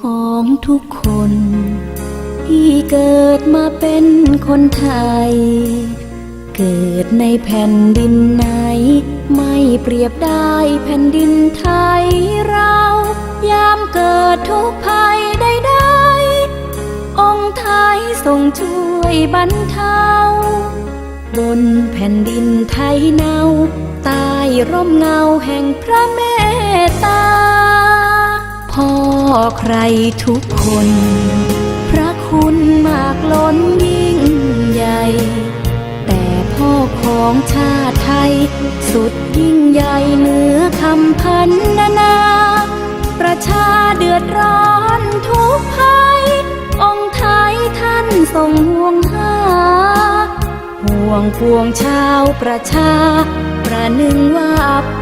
ของทุกคน ที่เกิดมาเป็นคนไทย เกิดในแผ่นดินไหน ไม่เปรียบได้แผ่นดินไทยเรา ยามเกิดทุกภัยใดๆองค์ไทยทรงช่วยบรรเทาบนแผ่นดินไทยเนาใต้ร่มเงาแห่งพระเมตตา พ่อใครทุกคน พระคุณมากล้นยิ่งใหญ่ แต่พ่อของชาติไทย สุดยิ่งใหญ่เหนือคำพันนานา ประชาเดือดร้อนทุกภัย องค์ไทยท่านทรงห่วงหาห่วงพวงชาวประชา ประหนึ่งว่า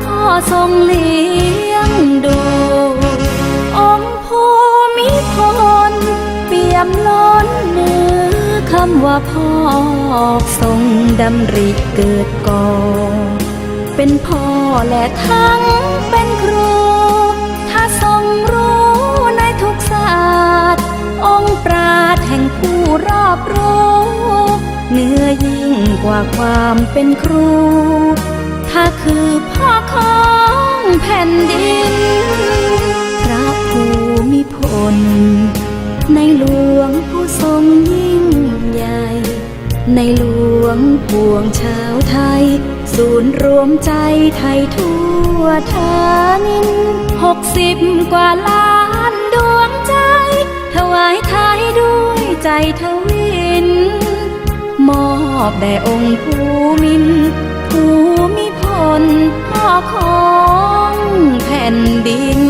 พ่อทรงเลี้ยงดู องค์ภูมิพลเปี่ยมล้นเนือคำว่าพ่อทรงดำริเกิดก่อเป็นพ่อและทั้งเป็นครู ถ้าทรงรู้ในทุกศาสตร์ องค์ปราดแห่งผู้รอบรู้ เนื้อยิ่งกว่าความเป็นครู หลวงผู้ทรงยิ่งใหญ่ ในหลวงปวงชาวไทย ศูนย์รวมใจไทยทั่วทานินหกสิบกว่าล้านดวงใจ ถวายไทยด้วยใจทวิน มอบแด่องค์ภูมินภูมิพลพ่อของแผ่นดิน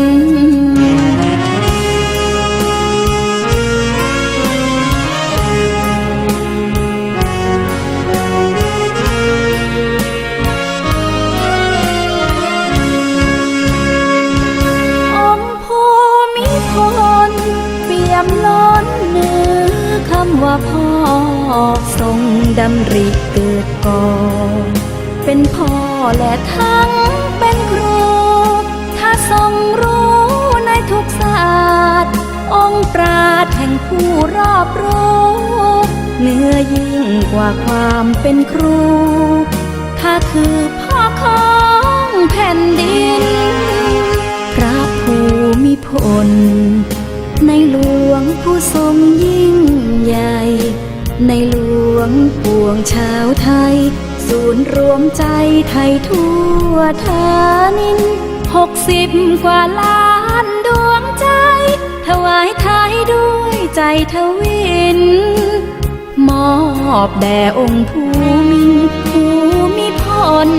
ว่าพ่อทรงดำริเกิดก่อนเป็นพ่อและทั้งเป็นครู ถ้าทรงรู้ในทุกศาสตร์องค์ปราดแห่งผู้รอบรู้เหนือยิ่งกว่าความเป็นครู ถ้าคือพ่อของแผ่น ในหลวงปวงชาวไทย ศูนย์รวมใจไทยทั่วทานินหกสิบกว่าล้านดวงใจ ถวายไทยด้วยใจทวิน มอบแด่องค์ภูมินภูมิพล